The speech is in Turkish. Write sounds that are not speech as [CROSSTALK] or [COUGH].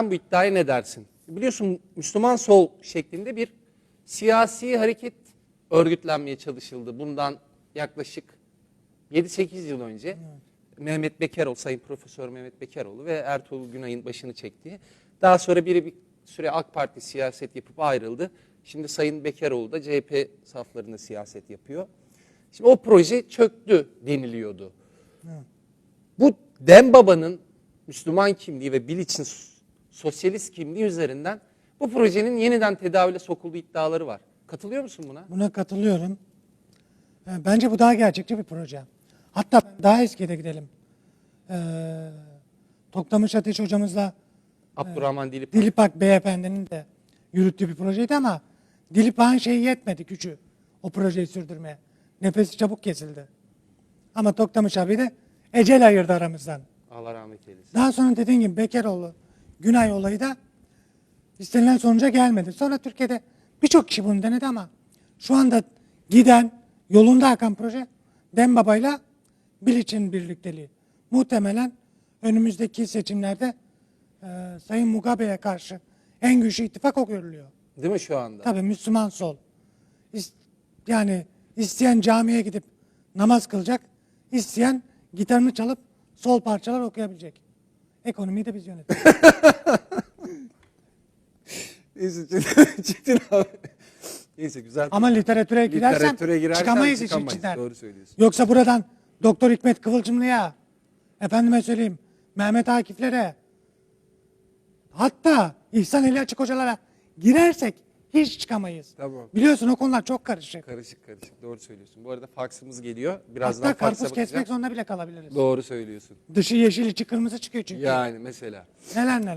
Sen bu iddiaya ne dersin? Biliyorsun Müslüman sol şeklinde bir siyasi hareket örgütlenmeye çalışıldı. Bundan yaklaşık 7-8 yıl önce Mehmet Bekeroğlu, Sayın Profesör Mehmet Bekeroğlu ve Ertuğrul Günay'ın başını çektiği. Daha sonra biri bir süre AK Parti siyaset yapıp ayrıldı. Şimdi Sayın Bekeroğlu da CHP saflarında siyaset yapıyor. Şimdi o proje çöktü deniliyordu. Bu Dem Baba'nın Müslüman kimliği ve Biliç'in sosyalist kimliği üzerinden bu projenin yeniden tedavüle sokulduğu iddiaları var. Katılıyor musun buna? Buna katılıyorum. E, Bence bu daha gerçekçi bir proje. Hatta daha eskiye de gidelim. Ee, Toklamış Ateş hocamızla Abdurrahman Dilip. Dilipak Beyefendi'nin de yürüttüğü bir projeydi ama Dilipak'ın şeyi yetmedi gücü o projeyi sürdürmeye. Nefesi çabuk kesildi. Ama Toktamış abi de ecel ayırdı aramızdan. Allah rahmet eylesin. Daha sonra dediğin gibi Bekeroğlu, Günay olayı da istenilen sonuca gelmedi. Sonra Türkiye'de birçok kişi bunu denedi ama şu anda giden, yolunda akan proje Dem Baba'yla Biliç'in birlikteliği. Muhtemelen önümüzdeki seçimlerde e, Sayın Mugabe'ye karşı en güçlü ittifak o görülüyor. Değil mi şu anda? Tabii Müslüman sol. İs- Yani isteyen camiye gidip namaz kılacak, isteyen gitarını çalıp sol parçalar okuyabilecek. Ekonomiyi de biz yönetiyoruz. [LAUGHS] Neyse Çetin, [LAUGHS] Çetin abi. Neyse güzel. Ama literatüre girersem Literatüre girersen çıkamayız işin çıkamayız. içinden. Doğru söylüyorsun. Yoksa buradan Doktor Hikmet Kıvılcımlı'ya, efendime söyleyeyim Mehmet Akif'lere, hatta İhsan Eli Açık hocalara girersek hiç çıkamayız. Tamam. Biliyorsun o konular çok karışık. Karışık karışık doğru söylüyorsun. Bu arada faksımız geliyor. Birazdan Hatta faksa karpuz kesmek bakacağım. zorunda bile kalabiliriz. Doğru söylüyorsun. Dışı yeşil içi kırmızı çıkıyor çünkü. Yani mesela. Neler neler.